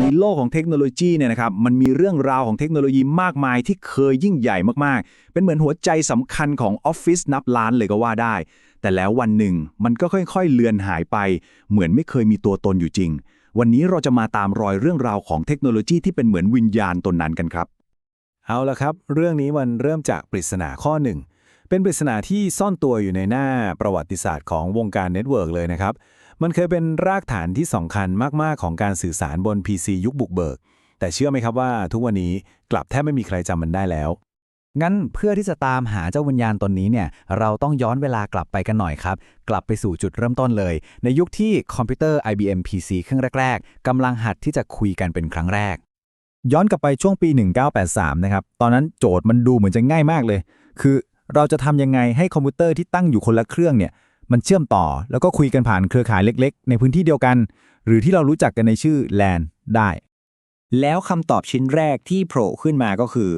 ในโลกของเทคโนโลยีเนี่ยนะครับมันมีเรื่องราวของเทคโนโลยีมากมายที่เคยยิ่งใหญ่มากๆ เป็นเหมือนหัวใจสำคัญของออฟฟิศนับล้านเลยก็ว่าได้ แต่แล้ววันหนึ่งมันก็ค่อยๆ เลือนหายไป เหมือนไม่เคยมีตัวตนอยู่จริง วันนี้เราจะมาตามรอยเรื่องราวของเทคโนโลยีที่เป็นเหมือนวิญญาณตนนั้นกันครับ เอาละครับ เรื่องนี้มันเริ่มจากปริศนาข้อหนึ่งเป็นปริศนาที่ซ่อนตัวอยู่ในหน้าประวัติศาสตร์ของวงการเน็ตเวิร์กเลยนะครับ มันเคยเป็นรากฐานที่สำคัญมาก ๆ ของการสื่อสารบน PC ยุคบุกเบิก แต่เชื่อไหมครับว่าทุกวันนี้กลับแทบไม่มีใครจำมันได้แล้ว งั้นเพื่อที่จะตามหาเจ้าวิญญาณตนนี้เนี่ย เราต้องย้อนเวลากลับไปกันหน่อยครับ กลับไปสู่จุดเริ่มต้นเลย ในยุคที่คอมพิวเตอร์ IBM PC เครื่องแรก ๆกำลังหัดที่จะคุยกันเป็นครั้งแรก ย้อนกลับไปช่วงปี 1983 นะครับ ตอนนั้นโจทย์มันดูเหมือนจะง่ายมากเลย คือเราจะทำยังไงให้คอมพิวเตอร์ที่ตั้งอยู่คนละเครื่องเนี่ย มันเชื่อมต่อ แล้วก็คุยกันผ่านเครือข่ายเล็ก ๆ ในพื้นที่เดียวกัน หรือที่เรารู้จักกันในชื่อ LAN ได้ แล้วคำตอบชิ้นแรกที่โผล่ขึ้นมาก็คือ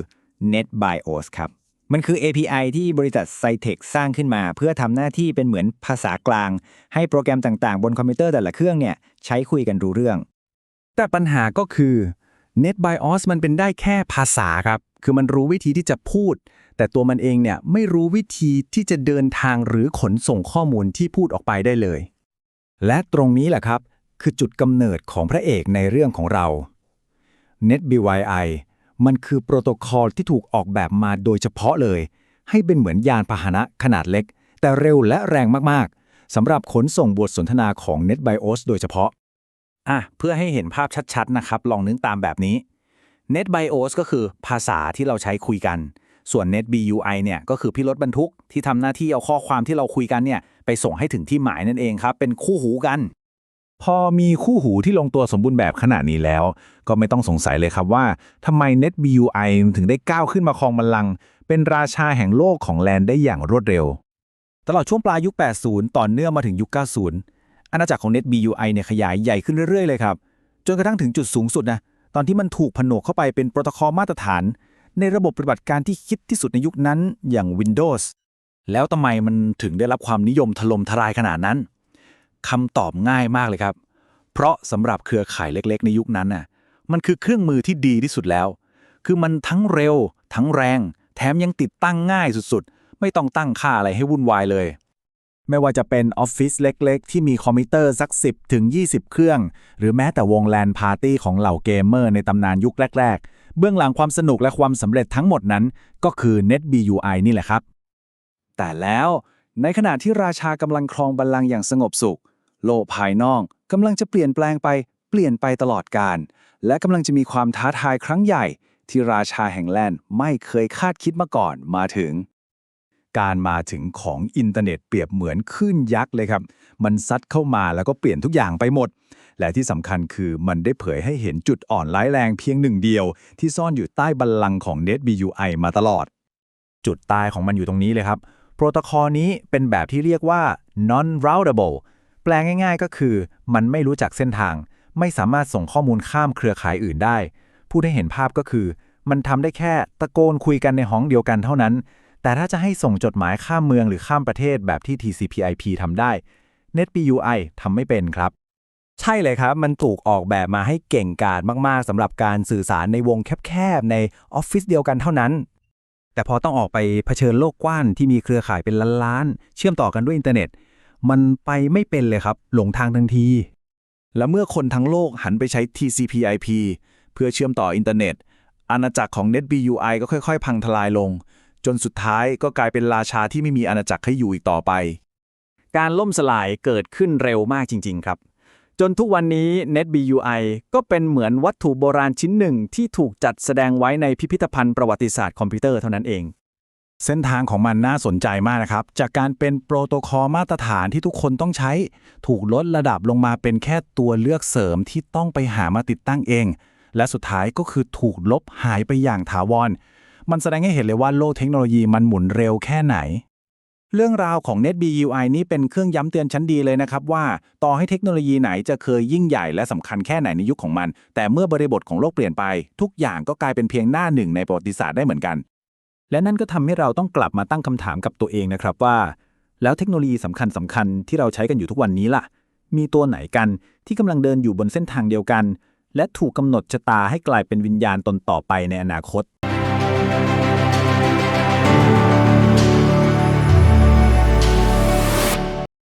NetBIOS ครับ มันคือ API ที่บริษัท c y t e c สร้างขึ้นมา เพื่อทำหน้าที่เป็นเหมือนภาษากลาง ให้โปรแกรมต่างๆ บนคอมพิวเตอร์แต่ละเครื่องเนี่ยใช้คุยกันรู้เรื่อง แต่ปัญหาก็คือ NetBIOS มันเป็นได้แค่ภาษาครับ คือมันรู้วิธีที่จะพูด แต่ตัวมันเองเนี่ยไม่รู้วิธีที่จะเดินทางหรือขนส่งข้อมูลที่พูดออกไปได้เลย และตรงนี้แหละครับ คือจุดกำเนิดของพระเอกในเรื่องของเรา NetBYI มันคือโปรโตคอลที่ถูกออกแบบมาโดยเฉพาะเลย ให้เป็นเหมือนยานพาหนะขนาดเล็ก แต่เร็วและแรงมากๆสำหรับขนส่งบทสนทนาของ NetBIOS โดยเฉพาะอะเพื่อให้เห็นภาพชัดๆนะครับ ลองนึกตามแบบนี้ NetBIOS ก็คือภาษาที่เราใช้คุยกัน ส่วน NetBUI เนี่ยก็คือพี่รถบรรทุกที่ทำหน้าที่เอาข้อความที่เราคุยกันเนี่ยไปส่งให้ถึงที่หมายนั่นเองครับ เป็นคู่หูกัน พอมีคู่หูที่ลงตัวสมบูรณ์แบบขนาดนี้แล้ว ก็ไม่ต้องสงสัยเลยครับว่าทำไม NetBUI ถึงได้ก้าวขึ้นมาครองบัลลังก์เป็นราชาแห่งโลกของแลนได้อย่างรวดเร็ว ตลอดช่วงปลายยุค 80 ต่อเนื่องมาถึงยุค 90 อาณาจักรของ NetBUI เนี่ยขยายใหญ่ขึ้นเรื่อยๆเลยครับ จนกระทั่งถึงจุดสูงสุดนะ ตอนที่มันถูกผนวกเข้าไปเป็นโปรโตคอลมาตรฐาน ในระบบปฏิบัติการที่คิดที่สุดในยุคนั้นอย่าง Windows แล้วทำไมมันถึงได้รับความนิยมถล่มทลายขนาดนั้นคำตอบง่ายมากเลยครับ เพราะสำหรับเครือข่ายเล็ก ๆ ในยุคนั้นน่ะมันคือเครื่องมือที่ดีที่สุดแล้ว คือมันทั้งเร็ว ทั้งแรง แถมยังติดตั้งง่ายสุดๆ ไม่ต้องตั้งค่าอะไรให้วุ่นวายเลย ไม่ว่าจะเป็นออฟฟิศเล็ก ๆ ที่มีคอมพิวเตอร์สัก 10 ถึง 20 เครื่อง หรือแม้แต่วงแลนพาร์ตี้ของเหล่าเกมเมอร์ในตำนานยุคแรก ๆ เบื้องหลังความสนุกและความสำเร็จทั้งหมดนั้น ก็คือ NetBUI นี่แหละครับ แต่แล้วในขณะที่ราชากำลังครองบัลลังก์อย่างสงบสุข โลกภายนอกกำลังจะเปลี่ยนแปลงไปเปลี่ยนไปตลอดการ และกำลังจะมีความท้าทายครั้งใหญ่ ที่ราชาแห่งแลนด์ไม่เคยคาดคิดมาก่อนมาถึง การมาถึงของอินเทอร์เน็ตเปรียบเหมือนคลื่นยักษ์เลยครับ มันซัดเข้ามาแล้วก็เปลี่ยนทุกอย่างไปหมด และที่สำคัญคือมันได้เผยให้เห็นจุดอ่อนร้ายแรงเพียงหนึ่งเดียว ที่ซ่อนอยู่ใต้บัลลังก์ของ NetBUI มาตลอด จุดตายของมันอยู่ตรงนี้เลยครับ โปรโตคอลนี้เป็นแบบที่เรียกว่า non-routable แปลง่าย ๆ ก็คือ มันไม่รู้จักเส้นทาง ไม่สามารถส่งข้อมูลข้ามเครือข่ายอื่นได้พูดให้เห็นภาพก็คือ มันทำได้แค่ตะโกนคุยกันในห้องเดียวกันเท่านั้น แต่ถ้าจะให้ส่งจดหมายข้ามเมืองหรือข้ามประเทศแบบที่ TCP/IP ทำได้ NetBUI ทำไม่เป็นครับ ใช่เลยครับ มันถูกออกแบบมาให้เก่งกาจมากๆสำหรับการสื่อสารในวงแคบๆ ในออฟฟิศเดียวกันเท่านั้น แต่พอต้องออกไปเผชิญโลกกว้างที่มีเครือข่ายเป็นล้านๆ เชื่อมต่อกันด้วยอินเทอร์เน็ต มันไปไม่เป็นเลยครับ หลงทางทันที และเมื่อคนทั้งโลกหันไปใช้ TCP/IP เพื่อเชื่อมต่ออินเทอร์เน็ต อาณาจักรของ NetBUI ก็ค่อย ๆ พังทลายลง จนสุดท้ายก็กลายเป็นราชาที่ไม่มีอาณาจักรให้อยู่อีกต่อไป การล่มสลายเกิดขึ้นเร็วมากจริง ๆ ครับ จนทุกวันนี้ NetBUI ก็เป็นเหมือนวัตถุโบราณชิ้นหนึ่งที่ถูกจัดแสดงไว้ในพิพิธภัณฑ์ประวัติศาสตร์คอมพิวเตอร์เท่านั้นเองเส้นทางของมันน่าสนใจมากนะครับ จากการเป็นโปรโตคอลมาตรฐานที่ทุกคนต้องใช้ ถูกลดระดับลงมาเป็นแค่ตัวเลือกเสริมที่ต้องไปหามาติดตั้งเอง และสุดท้ายก็คือถูกลบหายไปอย่างถาวร มันแสดงให้เห็นเลยว่าโลกเทคโนโลยีมันหมุนเร็วแค่ไหน เรื่องราวของ NetBUI นี่เป็นเครื่องย้ำเตือนชั้นดีเลยนะครับว่า ต่อให้เทคโนโลยีไหนจะเคยยิ่งใหญ่และสำคัญแค่ไหนในยุคของมัน แต่เมื่อบริบทของโลกเปลี่ยนไป ทุกอย่างก็กลายเป็นเพียงหน้าหนึ่งในประวัติศาสตร์ได้เหมือนกัน และนั่นก็ทำให้เราต้องกลับมาตั้งคำถามกับตัวเองนะครับว่า แล้วเทคโนโลยีสำคัญสำคัญที่เราใช้กันอยู่ทุกวันนี้ล่ะ มีตัวไหนกันที่กำลังเดินอยู่บนเส้นทางเดียวกัน และถูกกำหนดชะตาให้กลายเป็นวิญญาณตนต่อไปในอนาคต Thank you.